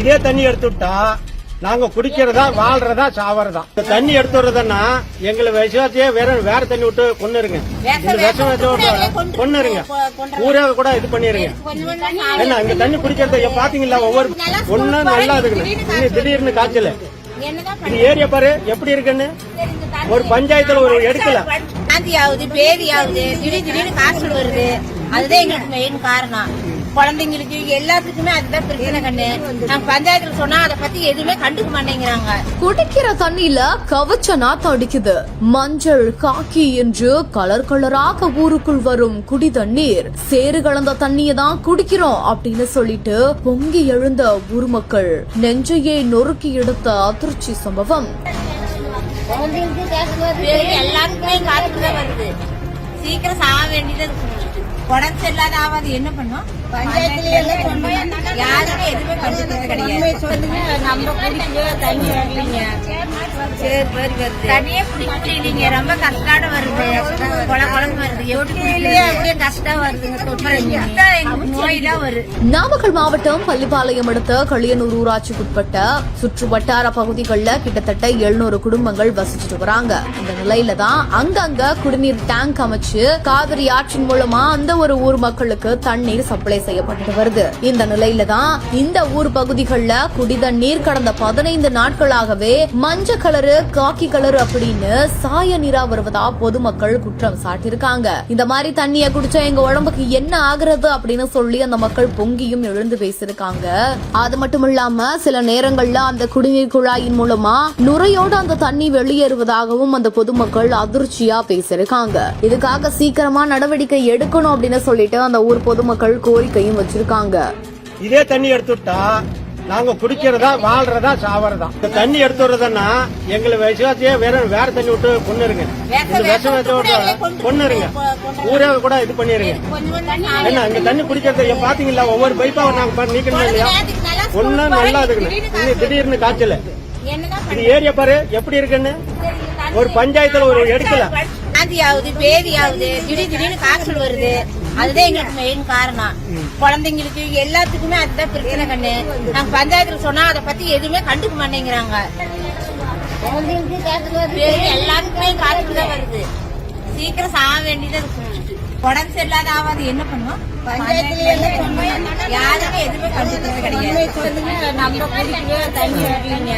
இதே தண்ணி எடுத்துட்டா நாங்க குடிக்கிறதா வாழ்றதா சாவறதா? இந்த தண்ணி எடுத்து வர்றதுன்னா எங்களை விஷயத்தையே வேற வேற தண்ணி விட்டு கொண்டுருங்க இந்த விஷம் வச்சு கொண்டுருங்க ஊரே கூட இது பண்ணிருங்க. என்ன இந்த தண்ணி குடிக்கிறத பாத்தீங்களா ஒவ்வொரு ஒண்ணும் நல்லா இருக்குன்னு. இன்னும் திடீர்னு காய்ச்சல. இந்த ஏரியா பாரு எப்படி இருக்குன்னு? ஒரு பஞ்சாயத்துல ஒரு எடுக்கல. ஆகுது பேதி ஆகுது திடீர் திடீர்னு காய்ச்சல் வருது. அதுதான் எங்களுக்கு மெயின் காரணம். குழந்தைங்களுக்கு எல்லாத்துக்குமே அதுதான் பிரச்சனை கண்ணு. நாங்க பஞ்சாயத்துல சொன்னா அதை பத்தி எதுவுமே கண்டுக்க மாட்டேங்கிறாங்க. குடிக்கிற தண்ணியில கவச்ச நாத்தம் அடிக்குது. மஞ்சள் காக்கி என்று கலர் கலராக ஊருக்குள் வரும் குடி தண்ணீர். சேறு கலந்த தண்ணியை தான் குடிக்கிறோம் அப்படின்னு சொல்லிட்டு பொங்கி எழுந்த ஊர் மக்கள் நெஞ்சையே நொறுக்கி எடுத்த அதிர்ச்சி சம்பவம். எல்லாருக்குமே வருது. சீக்கிரம் சாக வேண்டியது உடம்பு சரியில்லாத ஆகாது என்ன பண்ணும்? பஞ்சாயத்துல எல்லாம் சொன்னோம் யாருமே எதுவுமே கண்டுக்கிறது கிடையாது. நம்ம குடிக்கவே தண்ணி வரலீங்க சரி சரி வருது. தண்ணியே குடிக்கலீங்க ரொம்ப கஷ்டம் வருது. குள குளம் வருது. எப்படி அப்படியே கஷ்டம் வருதுங்க தொட்டு எங்களுக்கு நோயெல்லாம் வருது. நாமக்கல் மாவட்டம் பள்ளிப்பாளையம் அடுத்த களியனூர் ஊராட்சிக்குட்பட்ட சுற்று வட்டார பகுதிகளில் கிட்டத்தட்ட எழுநூறு குடும்பங்கள் வசிச்சுட்டு வராங்க. இந்த நிலையில தான் அங்கங்க குடிநீர் டேங்க் அமைச்சு காவிரி ஆற்றின் மூலமா அந்த ஒரு ஊர் மக்களுக்கு தண்ணீர் சப்ளை செய்யப்பட்டு வருது. இந்த நிலையில தான் இந்த ஊர் பகுதிகளில் குடிதண்ணீர் கடந்த பதினைந்து நாட்களாகவே மஞ்ச கலரு காக்கி கலரு அப்படின்னு சாய நீரா வருவதா பொதுமக்கள் குற்றம் சாட்டியிருக்காங்க. இந்த மாதிரி தண்ணிய குடிச்சா எங்க உடம்புக்கு என்ன ஆகுறது அப்படின்னு சொல்லி அந்த மக்கள் பொங்கியும் எழுந்து பேசியிருக்காங்க. அது மட்டும் இல்லாம சில நேரங்கள்ல அந்த குடிநீர் குழாயின் மூலமா நுரையோடு அந்த தண்ணி வெளியேறுவதாகவும் அந்த பொதுமக்கள் அதிர்ச்சியா பேசியிருக்காங்க. இதுக்காக சீக்கிரமா நடவடிக்கை எடுக்கணும் அப்படின்னு சொல்லிட்டு அந்த ஊர் பொதுமக்கள் கோரிக்கையும் வச்சிருக்காங்க. இதே தண்ணி எடுத்துட்டா நாங்க குடிக்கிறதா வாழ்றதா சாவறதா? இந்த தண்ணி எடுத்து வர்றதுன்னா எங்களை விஷயத்தையே வேற வேற தண்ணி விட்டு கொண்டுருங்க இந்த விஷம் வச்சு விட்டு கொண்டுருங்க ஊரே கூட இது பண்ணிருங்க. என்ன இந்த தண்ணி குடிக்கிறத பாத்தீங்களா? ஒவ்வொரு பைப்பா நாங்க நீக்கணும் இல்லையா? ஒண்ணும் நல்லா இருக்குன்னு திடீர்னு காய்ச்சல. என்னதான் இந்த ஏரியா பாரு எப்படி இருக்குன்னு? ஒரு பஞ்சாயத்துல ஒரு எடுக்கல. வாந்தி ஆகுது பேதி ஆகுது திடீர் திடீர்னு காய்ச்சல் வருது. அதுதான் எங்களுக்கு மெயின் காரணம். குழந்தைங்களுக்கு எல்லாத்துக்குமே அதுதான் பிரச்சனை கண்ணு. நாங்க பஞ்சாயத்துல சொன்னா அதை பத்தி எதுவுமே கண்டுக்க மாட்டேங்கிறாங்க. பேதி எல்லாருக்குமே காய்ச்சல் தான் வருது. சீக்கிரம் சாக வேண்டியது இருக்கு உடம்பு சரியில்லாத ஆகாது என்ன சொன்னோம் யாருமே எதுவுமே கண்டுக்கிறது கிடையாது. நம்ம குடிக்கவே தண்ணி வரலீங்க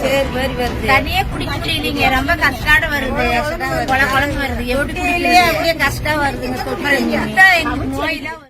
சரி. வருது தண்ணியே குடிக்கலீங்க ரொம்ப கஷ்டம் வருது. குளம் வருது. எப்படி அப்படியே கஷ்டம் வருதுங்க தொட்டு எங்களுக்கு நோயெல்லாம்